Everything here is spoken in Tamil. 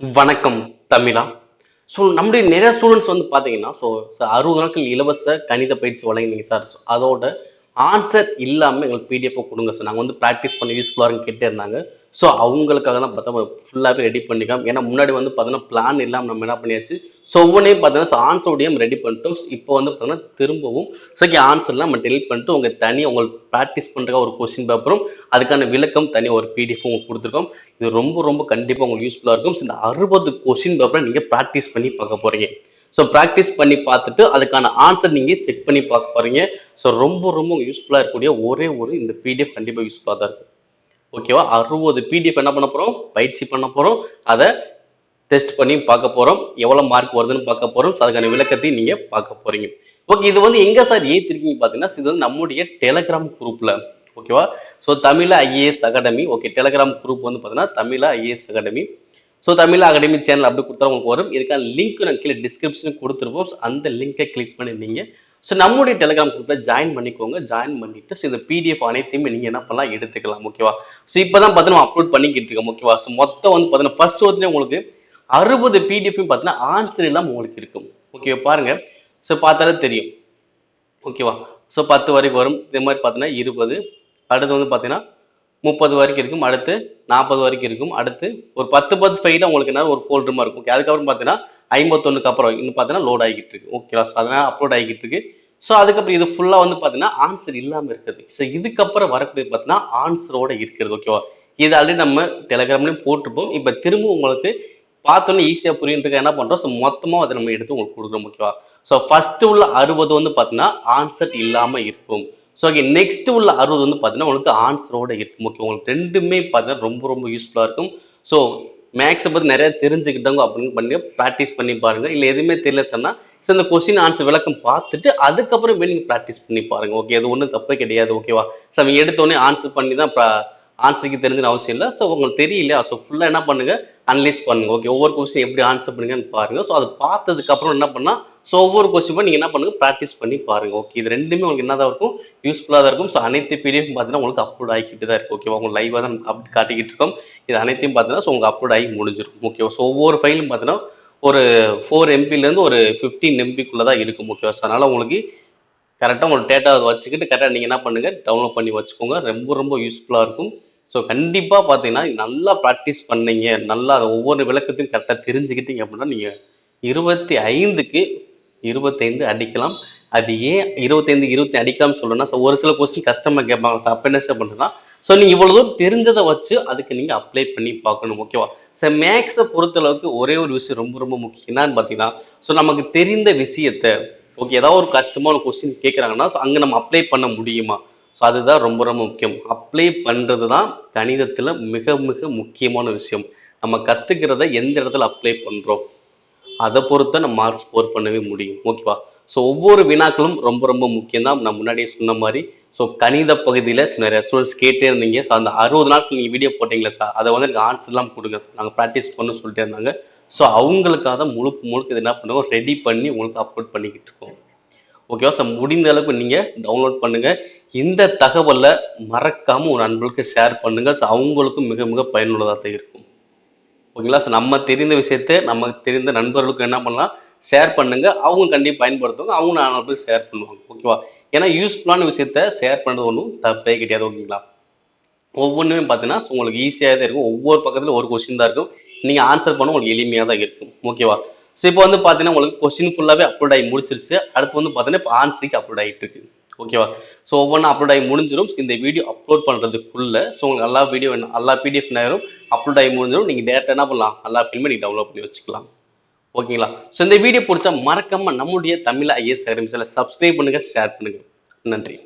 வணக்கம் தமிழா. ஸோ நம்முடைய நிறைய ஸ்டூடெண்ட்ஸ் வந்து பார்த்தீங்கன்னா ஸோ அறுபது நாட்கள் இலவச கணித பயிற்சி வழங்கினீங்க சார் அதோட ஆன்சர் இல்லாமல் எங்களுக்கு பிடிஎஃப் கொடுங்க சார் நாங்கள் வந்து ப்ராக்டிஸ் பண்ணி யூஸ்ஃபுல்லாக கேட்டே இருந்தாங்க. ஸோ அவங்களுக்காக தான் பார்த்தா ஃபுல்லாகவே ரெடி பண்ணிக்கலாம் ஏன்னா முன்னாடி வந்து பார்த்தோன்னா பிளான் இல்லாமல் நம்ம என்ன பண்ணியாச்சு? ஸோ ஒவ்வொன்றையும் பார்த்தீங்கன்னா ஆன்சரோடையும் ரெடி பண்ணிட்டோம். இப்போ வந்து பார்த்தீங்கன்னா திரும்பவும் ஸோ ஆன்சர்லாம் நம்ம டெலிட் பண்ணிட்டு உங்கள் தனி உங்களுக்கு ப்ராக்டிஸ் பண்ணுறதுக்காக ஒரு கொஸ்டின் பேப்பரும் அதுக்கான விளக்கம் தனி ஒரு பிடிஎஃப் உங்களுக்கு கொடுத்துருக்கோம். இது ரொம்ப ரொம்ப கண்டிப்பாக உங்களுக்கு யூஸ்ஃபுல்லாக இருக்கும். இந்த அறுபது கொஸ்டின் பேப்பரை நீங்கள் ப்ராக்டிஸ் பண்ணி பார்க்க போகிறீங்க ஸோ ப்ராக்டிஸ் பண்ணி பார்த்துட்டு அதுக்கான ஆன்சர் நீங்கள் செக் பண்ணி பார்க்க போகிறீங்க ஸோ ரொம்ப ரொம்ப யூஸ்ஃபுல்லாக இருக்கக்கூடிய ஒரே ஒரு இந்த பிடிஎஃப் கண்டிப்பாக யூஸ்ஃபுல்லாக தான் இருக்கும் ஓகேவா அறுபது பிடிஎஃப் என்ன பண்ண போகிறோம் பயிற்சி பண்ண போகிறோம் அதை டெஸ்ட் பண்ணி பார்க்க போகிறோம் எவ்வளோ மார்க் வருதுன்னு பார்க்க போகிறோம் ஸோ அதுக்கான விளக்கத்தையும் நீங்கள் பார்க்க போகிறீங்க ஓகே இது வந்து எங்கே சார் ஏற்றிருக்கீங்க பார்த்தீங்கன்னா இது வந்து நம்முடைய டெலகிராம் குரூப்பில் ஓகேவா so Tamil IAS academy okay Telegram group வந்து பார்த்தீங்கன்னா Tamil IAS academy so Tamil academy channel அப்படி கொடுத்தா உங்களுக்கு வரும். இதுக்கான லிங்க் நான் கீழே டிஸ்கிரிப்ஷன் கொடுத்துருப்போம் அந்த லிங்கை கிளிக் பண்ணி நீங்கள் ஸோ நம்முடைய டெலிகிராம் குரூப்பில் ஜாயின் பண்ணிக்கோங்க. ஜாயின் பண்ணிட்டு ஸோ இந்த பிடிஎஃப் அனைத்தையுமே நீங்கள் என்ன பண்ணலாம் எடுத்துக்கலாம் ஓகேவா ஸோ இப்போ தான் பார்த்தீங்கன்னா அப்லோட் பண்ணிக்கிட்டு இருக்கோம் ஓகேவா ஸோ மொத்தம் வந்து பார்த்தீங்கன்னா ஃபர்ஸ்ட் ஒருத்தர் உங்களுக்கு அறுபது பிடிஎஃப் பார்த்தீங்கன்னா ஆன்சர் இல்லாமல் உங்களுக்கு இருக்கும். ஓகேவா பாருங்க. ஸோ பார்த்தாலே தெரியும். ஓகேவா ஸோ பத்து வரைக்கும் வரும். இதே மாதிரி பார்த்தீங்கன்னா இருபது. அடுத்து வந்து பார்த்தீங்கன்னா முப்பது வரைக்கும் இருக்கும் அடுத்து நாற்பது வரைக்கும் இருக்கும் அடுத்து ஒரு பத்து பத்து ஃபைல உங்களுக்கு என்ன ஒரு ஃபோல்டருமா இருக்கும். ஓகே அதுக்கப்புறம் பார்த்தீங்கன்னா ஐம்பத்தொன்னுக்கு அப்புறம் இன்னும் பார்த்தீங்கன்னா லோட் ஆகிட்டு இருக்கு. ஓகேவா ஸோ அதனால் அப்லோட் ஆகிட்டு இருக்கு. ஸோ அதுக்கப்புறம் இது ஃபுல்லாக வந்து பார்த்தீங்கன்னா ஆன்சர் இல்லாமல் இருக்குது. ஸோ இதுக்கப்புறம் வரக்கூடிய பார்த்தீங்கன்னா ஆன்சரோட இருக்கிறது. ஓகேவா இது ஆல்ரெடி நம்ம டெலகிராம்லேயும் போட்டிருப்போம். இப்போ திரும்ப உங்களுக்கு பார்த்தோன்னே ஈஸியாக புரியுன்றதுக்கு என்ன பண்ணுறோம் ஸோ மொத்தமாக அதை நம்ம எடுத்து உங்களுக்கு கொடுக்குறோம். ஓகேவா ஸோ ஃபஸ்ட்டு உள்ள அறுபது வந்து பார்த்தீங்கன்னா ஆன்சர் இல்லாமல் இருக்கும். ஸோ ஓகே நெக்ஸ்ட் உள்ள அறுபது வந்து பார்த்தீங்கன்னா உங்களுக்கு ஆன்சரோட இருக்கும். ஓகே உங்களுக்கு ரெண்டுமே பார்த்தீங்கன்னா ரொம்ப ரொம்ப யூஸ்ஃபுல்லாக இருக்கும். ஸோ மேக்ஸை பற்றி நிறைய தெரிஞ்சுக்கிட்டவங்க அப்படின்னு பண்ணி ப்ராக்டிஸ் பண்ணி பாருங்கள் இல்லை எதுவுமே தெரியல சொன்னால் ஸோ இந்த கொஸ்டின் ஆன்சர் விளக்கம் பார்த்துட்டு அதுக்கப்புறம் நீங்கள் ப்ராக்டிஸ் பண்ணி பாருங்கள் ஓகே அது ஒன்றும் தப்பே கிடையாது. ஓகேவா ஸோ அவங்க எடுத்தோடனே ஆன்சர் பண்ணி தான் ஆன்சருக்கு தெரிஞ்சுன்னு அவசியம் இல்லை. ஸோ உங்களுக்கு தெரியல ஸோ ஃபுல்லாக என்ன பண்ணுங்க? அனலைஸ் பண்ணுங்கள் ஓகே ஒவ்வொரு கொஸ்டின் எப்படி ஆன்சர் பண்ணுங்கன்னு பாருங்கள் ஸோ அது பார்த்ததுக்கப்புறம் என்ன பண்ணால் ஸோ ஒவ்வொரு கொஸ்டின் நீங்கள் என்ன பண்ணுங்கள் ப்ராக்டிஸ் பண்ணி பாருங்கள் ஓகே இது ரெண்டுமே உங்களுக்கு என்னதான் இருக்கும்? யூஸ்ஃபுல்லாக தான் இருக்கும். ஸோ அனைத்து பிடிஎஃப் பார்த்தீங்கன்னா உங்களுக்கு அப்லோட் ஆகிக்கிட்டு தான் இருக்கும் ஓகேவா உங்களுக்கு லைவாக தான் அப்படி காட்டிக்கிட்டு இருக்கோம். இது அனைத்தையும் பார்த்தீங்கன்னா ஸோ உங்களுக்கு அப்லோட் ஆகி முடிஞ்சிருக்கும். ஓகேவா ஸோ ஒவ்வொரு ஃபைலும் பார்த்தீங்கன்னா ஒரு ஃபோர் எம்பிலேருந்து ஒரு ஃபிஃப்டீன் எம்பிக்குள்ளே தான் இருக்கும். ஓகேவா ஸோ அதனால் உங்களுக்கு கரெக்டாக உங்களுக்கு டேட்டா வச்சுக்கிட்டு கரெக்டாக நீங்கள் என்ன பண்ணுங்க? டவுன்லோட் பண்ணி வச்சுக்கோங்க. ரொம்ப ரொம்ப யூஸ்ஃபுல்லாக இருக்கும். ஸோ கண்டிப்பாக பார்த்தீங்கன்னா நல்லா ப்ராக்டிஸ் பண்ணீங்க. நல்லா அதை ஒவ்வொரு விளக்கத்தையும் கரெக்டாக தெரிஞ்சுக்கிட்டீங்க அப்படின்னா நீங்கள் இருபத்தி ஐந்துக்கு இருபத்தைந்து அடிக்கலாம். அது ஏன் இருபத்தைந்து இருபத்தி அடிக்கலாம்னு சொல்லணும்னா ஒரு சில கொஸ்டின் கஸ்டமர் கேட்பாங்க சார் அப்போ என்ன சார் பண்ணுறதுனா ஸோ நீங்கள் இவ்வளோ தூரம் தெரிஞ்சதை வச்சு அதுக்கு நீங்கள் அப்ளை பண்ணி பார்க்கணும் ஓகேவா ஸோ மேக்ஸை பொறுத்தளவுக்கு ஒரே ஒரு விஷயம் ரொம்ப ரொம்ப முக்கியம். என்னன்னு பார்த்தீங்கன்னா ஸோ நமக்கு தெரிந்த விஷயத்தை ஓகே ஏதாவது ஒரு கஷ்டமான கொஸ்டின் கேட்குறாங்கன்னா ஸோ அங்கே நம்ம அப்ளை பண்ண முடியுமா? ஸோ அதுதான் ரொம்ப ரொம்ப முக்கியம். அப்ளை பண்ணுறது தான் கணிதத்தில் மிக மிக முக்கியமான விஷயம். நம்ம கற்றுக்கிறத எந்த இடத்துல அப்ளை பண்ணுறோம் அதை பொறுத்த நம்ம மார்க் ஸ்கோர் பண்ணவே முடியும். ஓகேவா ஸோ ஒவ்வொரு வினாக்களும் ரொம்ப ரொம்ப முக்கியம் தான் நான் முன்னாடியே சொன்ன மாதிரி ஸோ கணித பகுதியில் நிறைய ஸ்டூடெண்ட்ஸ் கேட்டே இருந்தீங்க. ஸோ அந்த அறுபது நாள் நீங்கள் வீடியோ போட்டிங்களா சார் அதை வந்து எனக்கு ஆன்சர்லாம் கொடுங்க சார் நாங்கள் ப்ராக்டிஸ் பண்ண சொல்லிட்டு இருந்தாங்க. ஸோ அவங்களுக்காக தான் முழுக்க முழுக்க இது என்ன பண்ணுவோம் ரெடி பண்ணி உங்களுக்கு அப்லோட் பண்ணிக்கிட்டு இருக்கோம். ஓகேவா சார் முடிந்த அளவுக்கு நீங்கள் டவுன்லோட் பண்ணுங்கள் இந்த தகவலை மறக்காமல் ஒரு நண்பர்களுக்கு ஷேர் பண்ணுங்கள் ஸோ அவங்களுக்கும் மிக மிக பயனுள்ளதாக தான் இருக்கும். ஓகேங்களா? ஸோ நம்ம தெரிந்த விஷயத்தை நமக்கு தெரிந்த நண்பர்களுக்கு என்ன பண்ணலாம்? ஷேர் பண்ணுங்க. அவங்க கண்டிப்பாக பயன்படுத்துவாங்க. அவங்க நானும் போய் ஷேர் பண்ணுவாங்க. ஓகேவா? ஏன்னா யூஸ்ஃபுல்லான விஷயத்த ஷேர் பண்ணுறது ஒன்றும் தப்பே கிடையாது. ஓகேங்களா? ஒவ்வொன்றுமே பார்த்தீங்கன்னா உங்களுக்கு ஈஸியாக தான் இருக்கும். ஒவ்வொரு பக்கத்தில் ஒரு கொஸ்டின் தான் இருக்கும். நீங்கள் ஆன்சர் பண்ண உங்களுக்கு எளிமையாக தான் இருக்கும். ஓகேவா? ஸோ இப்போ வந்து பார்த்தீங்கன்னா உங்களுக்கு கொஸ்டின் ஃபுல்லாகவே அப்லோட் ஆகி முடிச்சிருச்சு. அடுத்து வந்து பார்த்தீங்கன்னா இப்போ ஆன்சருக்கு அப்லோட் ஆகிட்டு இருக்கு. ஓகேவா ஸோ ஒவ்வொன்றும் அப்லோட் ஆகி முடிஞ்சிடும் இந்த வீடியோ அப்லோட் பண்ணுறதுக்குள்ள ஸோ உங்களுக்கு எல்லா வீடியோ வேணும். எல்லா பிடிஎஃப் நேரம் அப்லோட் ஆகி முடிஞ்சிடும் நீங்கள் டேரெக்டாக என்ன பண்ணலாம்? எல்லா ஃபில்மே நீங்கள் டவுன்லோட் பண்ணி வச்சுக்கலாம். ஓகேங்களா ஸோ இந்த வீடியோ பிடிச்சா மறக்காமல் நம்முடைய தமிழ் ஐஎஸ் அகாடமிஸில் சப்ஸ்கிரைப் பண்ணுங்கள் ஷேர் பண்ணுங்கள் நன்றி.